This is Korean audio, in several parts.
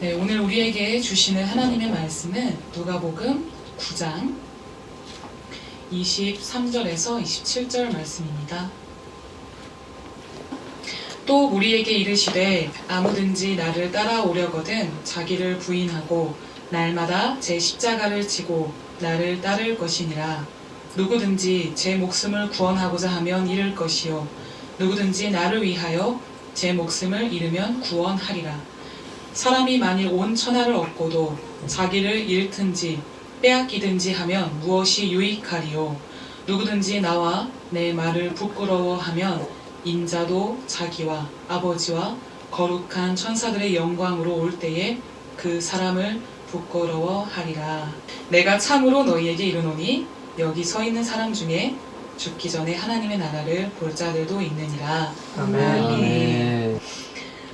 네, 오늘 우리에게 주시는 하나님의 말씀은 누가복음 9장 23절에서 27절 말씀입니다. 또 우리에게 이르시되 아무든지 나를 따라오려거든 자기를 부인하고 날마다 제 십자가를 지고 나를 따를 것이니라. 누구든지 제 목숨을 구원하고자 하면 잃을 것이요. 누구든지 나를 위하여 제 목숨을 잃으면 구원하리라 사람이 만일 온 천하를 얻고도 자기를 잃든지 빼앗기든지 하면 무엇이 유익하리요 누구든지 나와 내 말을 부끄러워하면 인자도 자기와 아버지와 거룩한 천사들의 영광으로 올 때에 그 사람을 부끄러워하리라. 내가 참으로 너희에게 이르노니 여기 서 있는 사람 중에 죽기 전에 하나님의 나라를 볼 자들도 있느니라. 아멘.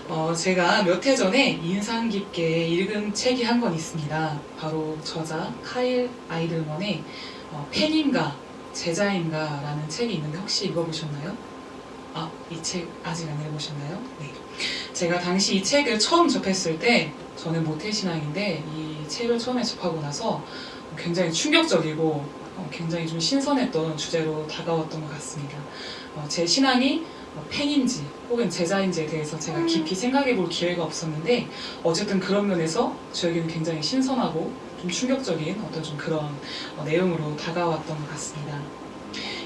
어, 제가 몇 해 전에 인상 깊게 읽은 책이 한 권 있습니다. 바로 저자 카일 아이들먼의 어, 팬인가 제자인가라는 책이 있는데 혹시 읽어보셨나요? 아, 이 책 아직 안 읽어보셨나요? 네. 제가 당시 이 책을 처음 접했을 때 저는 모태신앙인데 이 책을 처음에 접하고 나서 굉장히 충격적이고 어, 굉장히 좀 신선했던 주제로 다가왔던 것 같습니다. 어, 제 신앙이 어, 팬인지 혹은 제자인지에 대해서 제가 깊이 생각해 볼 기회가 없었는데 어쨌든 그런 면에서 저에게는 굉장히 신선하고 좀 충격적인 어떤 좀 그런 어, 내용으로 다가왔던 것 같습니다.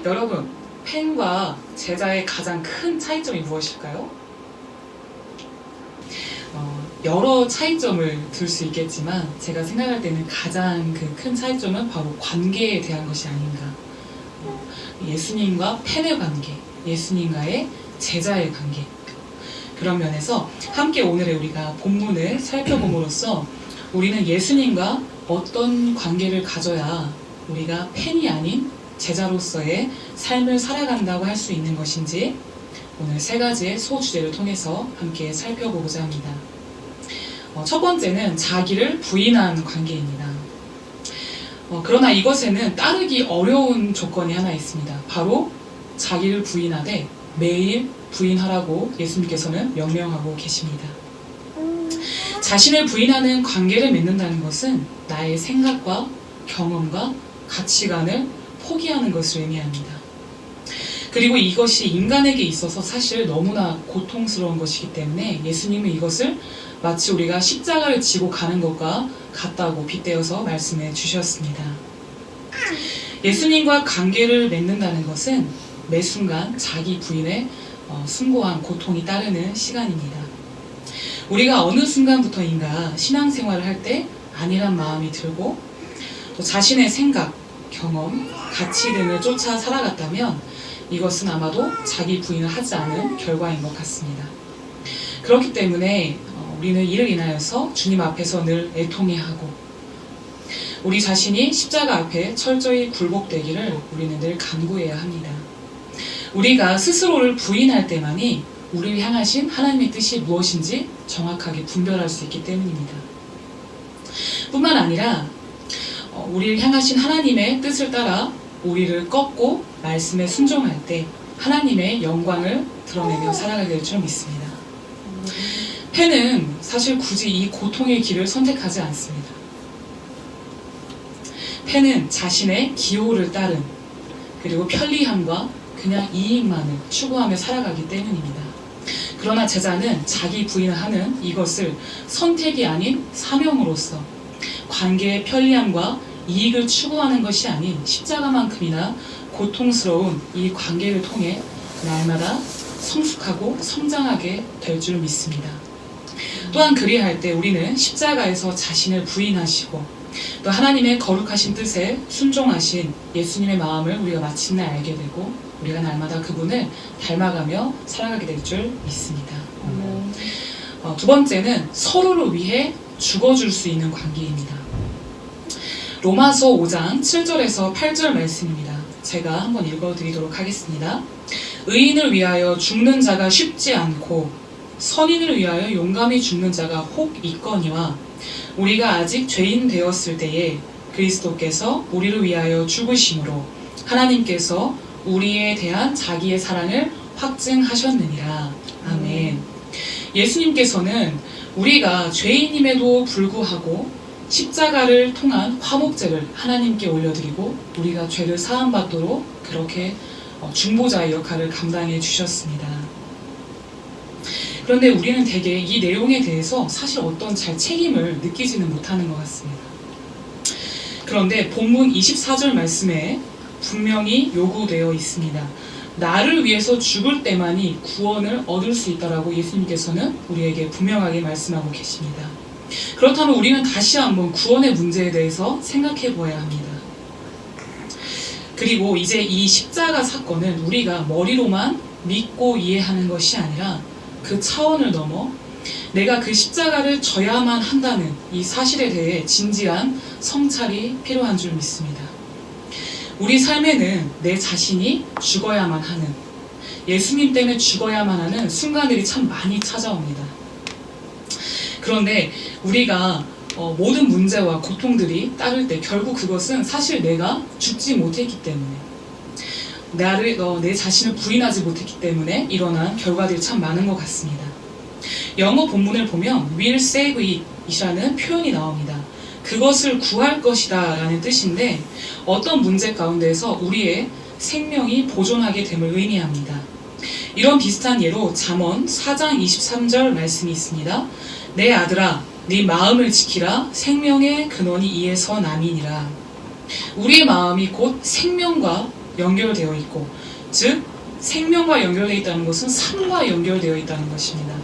여러분, 팬과 제자의 가장 큰 차이점이 무엇일까요? 어, 여러 차이점을 들 수 있겠지만 제가 생각할 때는 가장 그 큰 차이점은 바로 관계에 대한 것이 아닌가. 어, 예수님과 팬의 관계, 예수님과의 제자의 관계. 그런 면에서 함께 오늘의 우리가 본문을 살펴봄으로써 우리는 예수님과 어떤 관계를 가져야 우리가 팬이 아닌 제자로서의 삶을 살아간다고 할 수 있는 것인지 오늘 세 가지의 소주제를 통해서 함께 살펴보고자 합니다. 어, 첫 번째는 자기를 부인한 관계입니다. 어, 그러나 이것에는 따르기 어려운 조건이 하나 있습니다. 바로 자기를 부인하되 매일 부인하라고 예수님께서는 명령하고 계십니다. 자신을 부인하는 관계를 맺는다는 것은 나의 생각과 경험과 가치관을 포기하는 것을 의미합니다. 그리고 이것이 인간에게 있어서 사실 너무나 고통스러운 것이기 때문에 예수님은 이것을 마치 우리가 십자가를 지고 가는 것과 같다고 빗대어서 말씀해 주셨습니다. 예수님과 관계를 맺는다는 것은 매 순간 자기 부인의 어, 숭고한 고통이 따르는 시간입니다. 우리가 어느 순간부터인가 신앙생활을 할때 아니란 마음이 들고 또 자신의 생각, 경험, 가치 등을 쫓아 살아갔다면 이것은 아마도 자기 부인을 하지 않은 결과인 것 같습니다. 그렇기 때문에 어, 우리는 이를 인하여서 주님 앞에서 늘 애통해하고 우리 자신이 십자가 앞에 철저히 굴복되기를 우리는 늘 간구해야 합니다. 우리가 스스로를 부인할 때만이 우리를 향하신 하나님의 뜻이 무엇인지 정확하게 분별할 수 있기 때문입니다. 뿐만 아니라 어, 우리를 향하신 하나님의 뜻을 따라 우리를 꺾고 말씀에 순종할 때 하나님의 영광을 드러내며 살아가게 될 줄 믿습니다. 팬은 사실 굳이 이 고통의 길을 선택하지 않습니다. 팬은 자신의 기호를 따른 그리고 편리함과 그냥 이익만을 추구하며 살아가기 때문입니다. 그러나 제자는 자기 부인을 하는 이것을 선택이 아닌 사명으로서 관계의 편리함과 이익을 추구하는 것이 아닌 십자가만큼이나 고통스러운 이 관계를 통해 날마다 성숙하고 성장하게 될 줄 믿습니다. 또한 그리할 때 우리는 십자가에서 자신을 부인하시고 또 하나님의 거룩하신 뜻에 순종하신 예수님의 마음을 우리가 마침내 알게 되고 우리가 날마다 그분을 닮아가며 살아가게 될 줄 믿습니다. 어, 두 번째는 서로를 위해 죽어줄 수 있는 관계입니다. 로마서 5장 7절에서 8절 말씀입니다. 제가 한번 읽어드리도록 하겠습니다. 의인을 위하여 죽는 자가 쉽지 않고 선인을 위하여 용감히 죽는 자가 혹 있거니와 우리가 아직 죄인 되었을 때에 그리스도께서 우리를 위하여 죽으심으로 하나님께서 우리에 대한 자기의 사랑을 확증하셨느니라. 아멘. 예수님께서는 우리가 죄인임에도 불구하고 십자가를 통한 화목제를 하나님께 올려드리고 우리가 죄를 사함받도록 그렇게 어, 중보자의 역할을 감당해 주셨습니다. 그런데 우리는 대개 이 내용에 대해서 사실 어떤 잘 책임을 느끼지는 못하는 것 같습니다. 그런데 본문 24절 말씀에 분명히 요구되어 있습니다. 나를 위해서 죽을 때만이 구원을 얻을 수 있다라고 예수님께서는 우리에게 분명하게 말씀하고 계십니다. 그렇다면 우리는 다시 한번 구원의 문제에 대해서 생각해 보아야 합니다. 그리고 이제 이 십자가 사건은 우리가 머리로만 믿고 이해하는 것이 아니라 그 차원을 넘어 내가 그 십자가를 져야만 한다는 이 사실에 대해 진지한 성찰이 필요한 줄 믿습니다. 우리 삶에는 내 자신이 죽어야만 하는 예수님 때문에 죽어야만 하는 순간들이 참 많이 찾아옵니다. 그런데 우리가 어, 모든 문제와 고통들이 따를 때 결국 그것은 사실 내가 죽지 못했기 때문에 나를 어, 내 자신을 부인하지 못했기 때문에 일어난 결과들이 참 많은 것 같습니다. 영어 본문을 보면 will save it 이라는 표현이 나옵니다. 그것을 구할 것이다 라는 뜻인데 어떤 문제 가운데서 우리의 생명이 보존하게 됨을 의미합니다. 이런 비슷한 예로 잠언 4장 23절 말씀이 있습니다. 내 아들아 네 마음을 지키라 생명의 근원이 이에서 남이니라. 우리의 마음이 곧 생명과 연결되어 있고 즉 생명과 연결되어 있다는 것은 삶과 연결되어 있다는 것입니다.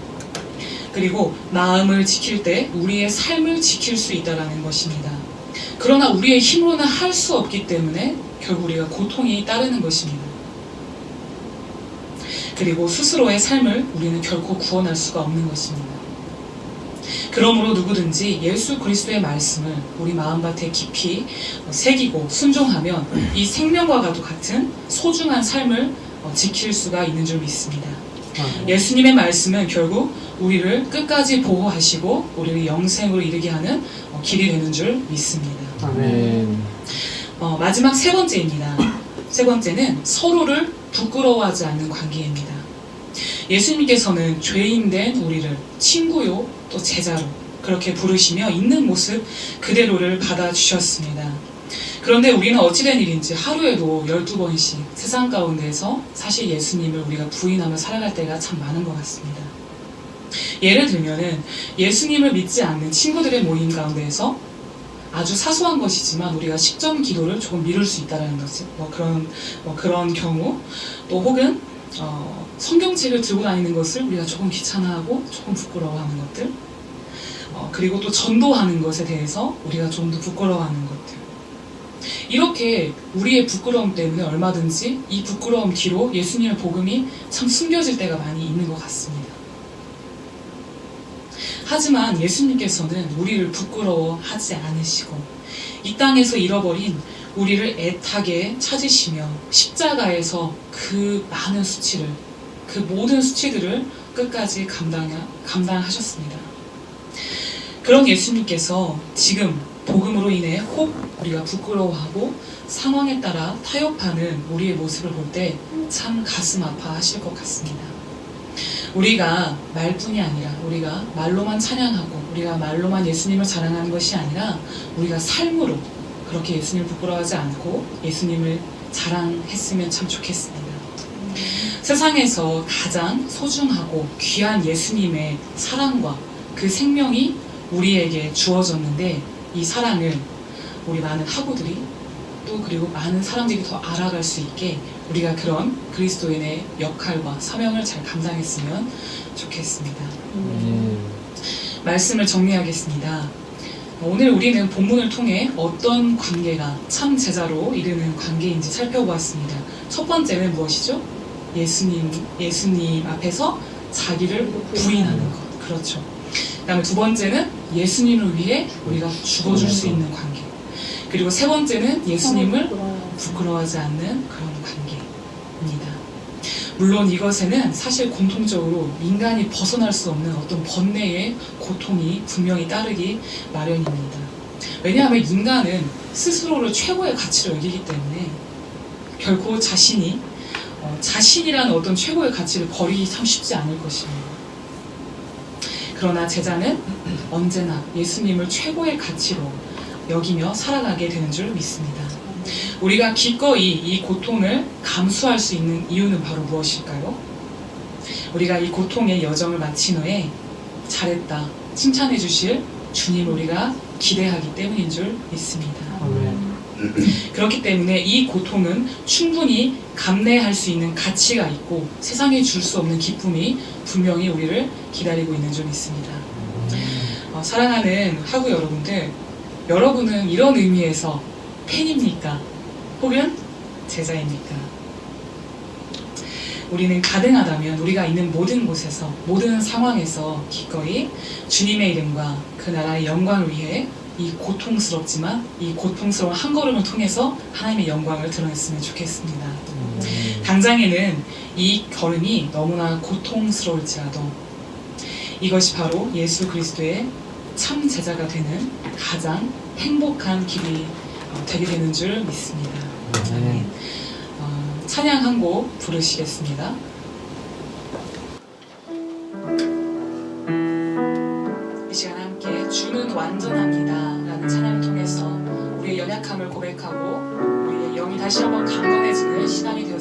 그리고 마음을 지킬 때 우리의 삶을 지킬 수 있다는 것입니다. 그러나 우리의 힘으로는 할 수 없기 때문에 결국 우리가 고통이 따르는 것입니다. 그리고 스스로의 삶을 우리는 결코 구원할 수가 없는 것입니다. 그러므로 누구든지 예수 그리스도의 말씀을 우리 마음밭에 깊이 새기고 순종하면 이 생명과도 같은 소중한 삶을 어, 지킬 수가 있는 줄 믿습니다. 예수님의 말씀은 결국 우리를 끝까지 보호하시고 우리를 영생으로 이르게 하는 어, 길이 되는 줄 믿습니다. 아멘. 어, 마지막 세 번째입니다. 세 번째는 서로를 부끄러워하지 않는 관계입니다. 예수님께서는 죄인된 우리를 친구요 또 제자로 그렇게 부르시며 있는 모습 그대로를 받아주셨습니다. 그런데 우리는 어찌된 일인지 하루에도 12번씩 세상 가운데서 사실 예수님을 우리가 부인하며 살아갈 때가 참 많은 것 같습니다. 예를 들면은 예수님을 믿지 않는 친구들의 모임 가운데에서 아주 사소한 것이지만 우리가 식전 기도를 조금 미룰 수 있다는 것이 뭐 그런 뭐 그런 경우 또 혹은 어, 성경책을 들고 다니는 것을 우리가 조금 귀찮아하고 조금 부끄러워하는 것들 어, 그리고 또 전도하는 것에 대해서 우리가 좀 더 부끄러워하는 것들 이렇게 우리의 부끄러움 때문에 얼마든지 이 부끄러움 뒤로 예수님의 복음이 참 숨겨질 때가 많이 있는 것 같습니다. 하지만 예수님께서는 우리를 부끄러워하지 않으시고 이 땅에서 잃어버린 우리를 애타게 찾으시며 십자가에서 그 많은 수치를 그 모든 수치들을 끝까지 감당, 감당하셨습니다. 그런 예수님께서 지금 복음으로 인해 혹 우리가 부끄러워하고 상황에 따라 타협하는 우리의 모습을 볼 때 참 가슴 아파하실 것 같습니다. 우리가 말뿐이 아니라 우리가 말로만 찬양하고 우리가 말로만 예수님을 자랑하는 것이 아니라 우리가 삶으로 그렇게 예수님을 부끄러워하지 않고 예수님을 자랑했으면 참 좋겠습니다. 세상에서 가장 소중하고 귀한 예수님의 사랑과 그 생명이 우리에게 주어졌는데 이 사랑을 우리 많은 학우들이 또 그리고 많은 사람들이 더 알아갈 수 있게 우리가 그런 그리스도인의 역할과 사명을 잘 감당했으면 좋겠습니다. 아멘. 말씀을 정리하겠습니다. 오늘 우리는 본문을 통해 어떤 관계가 참 제자로 이르는 관계인지 살펴보았습니다. 첫 번째는 무엇이죠? 예수님, 예수님 앞에서 자기를 부인하는 것. 그렇죠. 그 다음에 두 번째는 예수님을 위해 우리가 죽어줄 수 있는 관계. 그리고 세 번째는 예수님을 부끄러워하지 않는 그런. 물론 이것에는 사실 공통적으로 인간이 벗어날 수 없는 어떤 번뇌의 고통이 분명히 따르기 마련입니다. 왜냐하면 인간은 스스로를 최고의 가치로 여기기 때문에 결코 자신이 어, 자신이라는 어떤 최고의 가치를 버리기 참 쉽지 않을 것입니다. 그러나 제자는 언제나 예수님을 최고의 가치로 여기며 살아가게 되는 줄 믿습니다. 우리가 기꺼이 이 고통을 감수할 수 있는 이유는 바로 무엇일까요? 우리가 이 고통의 여정을 마친 후에 잘했다, 칭찬해 주실 주님을 우리가 기대하기 때문인 줄 믿습니다. 그렇기 때문에 이 고통은 충분히 감내할 수 있는 가치가 있고 세상에 줄 수 없는 기쁨이 분명히 우리를 기다리고 있는 줄 믿습니다. 어, 사랑하는 하구 여러분들, 여러분은 이런 의미에서 팬입니까? 혹은 제자입니까? 우리는 가능하다면 우리가 있는 모든 곳에서, 모든 상황에서 기꺼이 주님의 이름과 그 나라의 영광을 위해 이 고통스럽지만 이 고통스러운 한 걸음을 통해서 하나님의 영광을 드러냈으면 좋겠습니다. 당장에는 이 걸음이 너무나 고통스러울지라도 이것이 바로 예수 그리스도의 참 제자가 되는 가장 행복한 길이 어, 되게 되는 줄 믿습니다. 아멘. 어, 찬양 한 곡 부르시겠습니다. 이 시간 함께 주는 완전합니다 라는 찬양을 통해서 우리의 연약함을 고백하고 우리의 영이 다시 한번 강건해지는 시간이 되었으면 좋겠습니다.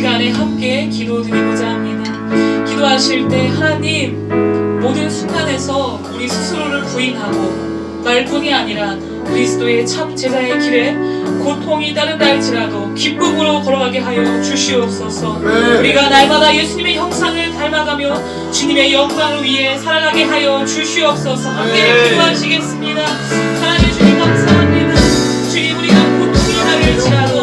시간에 함께 기도드리고자 합니다. 기도하실 때 하나님 모든 순간에서 우리 스스로를 부인하고 말뿐이 아니라 그리스도의 참 제자의 길에 고통이 따른다 할지라도 기쁨으로 걸어가게 하여 주시옵소서. 우리가 날마다 예수님의 형상을 닮아가며 주님의 영광을 위해 살아가게 하여 주시옵소서. 함께 기도하시겠습니다. 하나님 주님 감사합니다. 주님 우리가 고통이 따를지라도